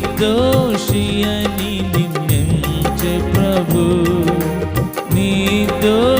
నిర్దోషి అని నిన్నెంచె ప్రభు. నిర్దోషి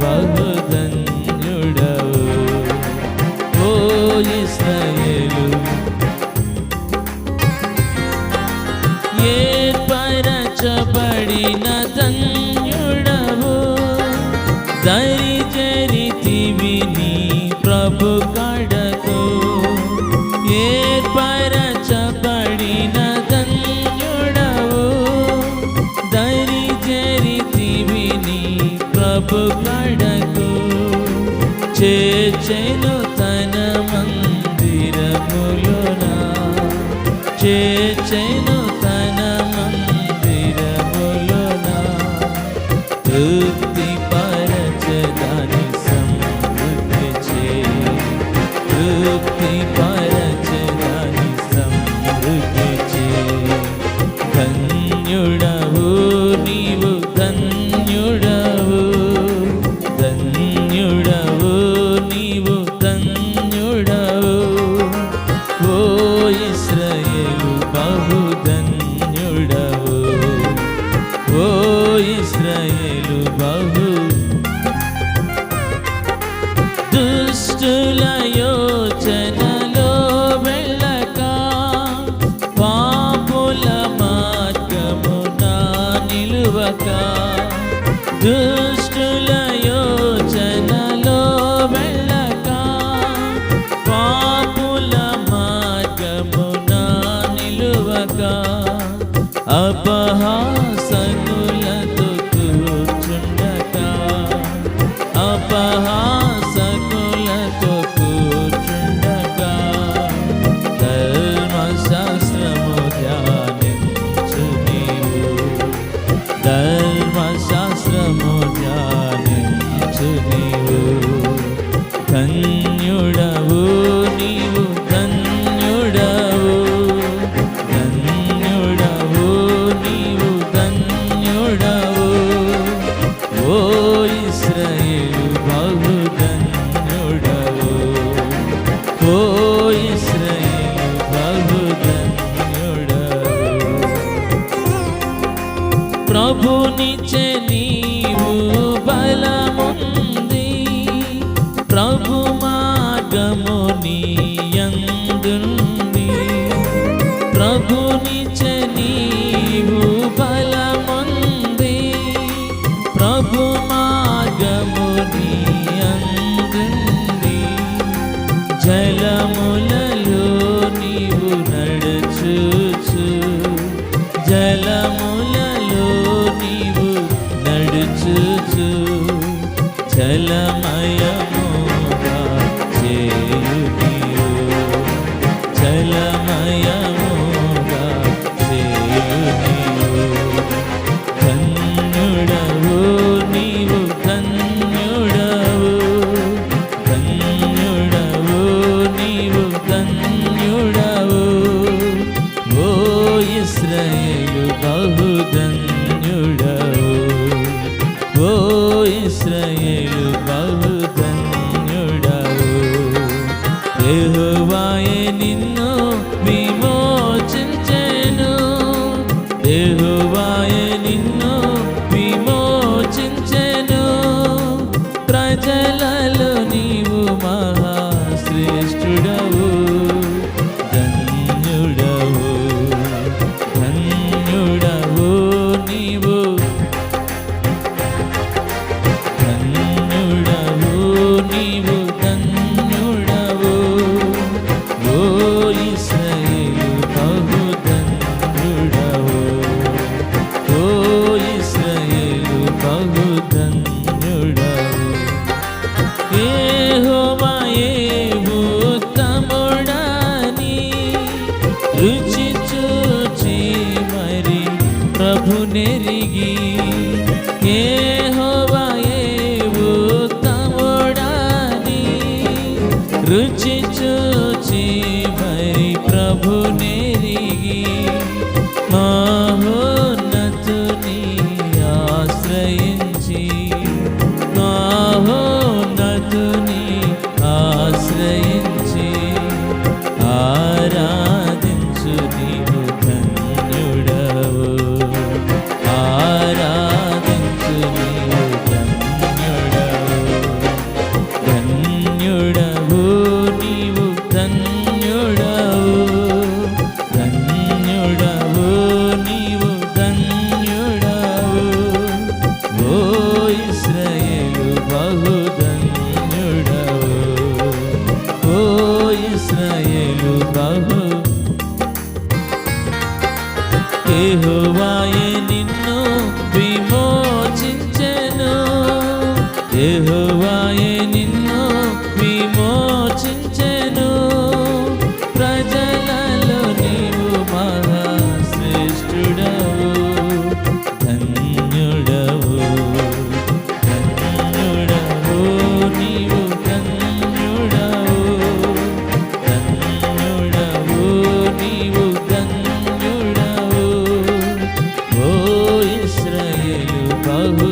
బహు ధన్యుడవు ఓ ఇస్రాయేలు ఏర్పరచబడిన ధన్యుడవు దరి చరితివి నీ ప్రభు కడ పొగడకు చేచెను తన మందిరములోన? చేచెను ఓ ఇస్రాయేలు ప్రభుధన్యుడవు ప్రభునిచ్చే నీ പ്രളയമയമോക ദേവുനിയു ധന്യുടവു നീവു ധന്യുടവു ധന്യുടവു നീവു ധന്യുടവു ഓ ഇസ്രയേൽ విమోచించెను. దేహువాయ నెరిగి ఏ హోవా ఏ ఉత్తముడాని రుచి యెహోవాయే నిన్ను విమోచించెను. యెహోవాయే dağı